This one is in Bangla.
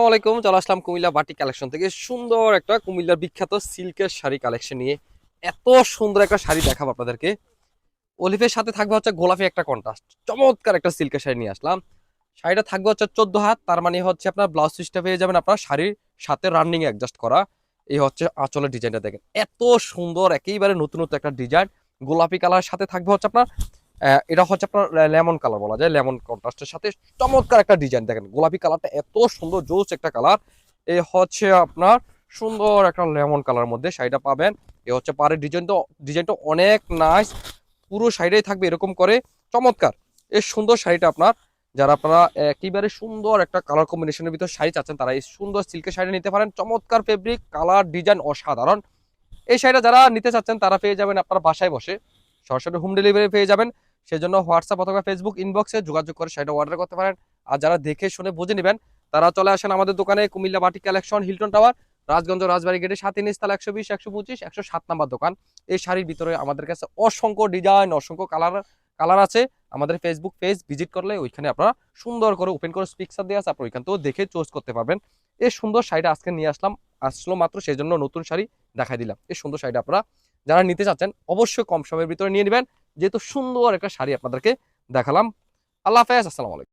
আসসালামাইকুম চলে আসলাম কুমিল্লা বাটি কালেকশন থেকে। সুন্দর একটা কুমিল্লার বিখ্যাত সিল্কের শাড়ি কালেকশন নিয়ে এত সুন্দর একটা শাড়ি দেখাবো আপনাদেরকে। অলিফের সাথে থাকবে হচ্ছে গোলাপি একটা কন্ট্রাস্ট চমৎকার একটা সিল্কের শাড়ি নিয়ে আসলাম। শাড়িটা থাকবে হচ্ছে চোদ্দ হাত, তার মানে হচ্ছে আপনার ব্লাউজ পিসটা পেয়ে যাবেন আপনার শাড়ির সাথে রানিং অ্যাডজাস্ট করা। এই হচ্ছে আঁচলের ডিজাইনটা দেখেন। এত সুন্দর, একেবারে নতুন নতুন একটা ডিজাইন গোলাপি কালার সাথে থাকবে হচ্ছে আপনার এটা হচ্ছে আপনার লেমন কালার বলা যায়, লেমন কন্ট্রাস্টের সাথে চমৎকার একটা ডিজাইন দেখেন, গোলাপি কালারটা এত সুন্দর, জোস একটা কালার। এ হচ্ছে আপনার সুন্দর একটা লেমন কালার মধ্যে শাড়িটা পাবেন। এ হচ্ছে পাড়ের ডিজাইনটা ডিজাইনটা অনেক নাইস পুরো শাড়িটাই থাকবে এরকম করে, চমৎকার। এই সুন্দর শাড়িটা আপনার, যারা আপনারা একেবারে সুন্দর একটা কালার কম্বিনেশনের ভিতর শাড়ি চাচ্ছেন, তারা এই সুন্দর সিল্কের শাড়ি নিতে পারেন। চমৎকার ফেব্রিক কালার ডিজাইন অসাধারণ। এই শাড়িটা যারা নিতে চাচ্ছেন, তারা পেয়ে যাবেন আপনার বাসায় বসে। সরাসরি হোম ডেলিভারি পেয়ে যাবেন। সেজন্য হোয়াটসঅ্যাপ অথবা ফেসবুক ইনবক্সে যোগাযোগ করে শাড়িটা অর্ডার করতে পারেন। আর যারা দেখে শুনে বুঝে নেবেন, তারা চলে আসেন আমাদের দোকানে কুমিল্লা বাটি collection Hilton tower Rajganj Rajbari গেটে সাত ইনিস্তাল একশো বিশ, একশো পঁচিশ, একশো সাত নাম্বার দোকান। এই শাড়ির ভিতরে আমাদের কাছে অসংখ্য ডিজাইন অসংখ্য কালার কালার আছে। আমাদের ফেসবুক পেজ ভিজিট করলে ওইখানে আপনারা সুন্দর করে ওপেন করে পিকচার দিয়ে আছে, আপনার ওইখান থেকেও দেখে চুজ করতে পারবেন। এই সুন্দর শাড়িটা আজকে নিয়ে আসলাম, আসলো মাত্র সেই জন্য নতুন শাড়ি দেখাই দিলাম। এই সুন্দর শাড়িটা আপনারা যারা নিতে চাচ্ছেন, অবশ্যই কম সময়ের ভিতরে নিয়ে নেবেন। যেহেতু সুন্দর একটা শাড়ি আপনাদেরকে দেখালাম। আল্লাহ হাফেজ আসসালামু আলাইকুম।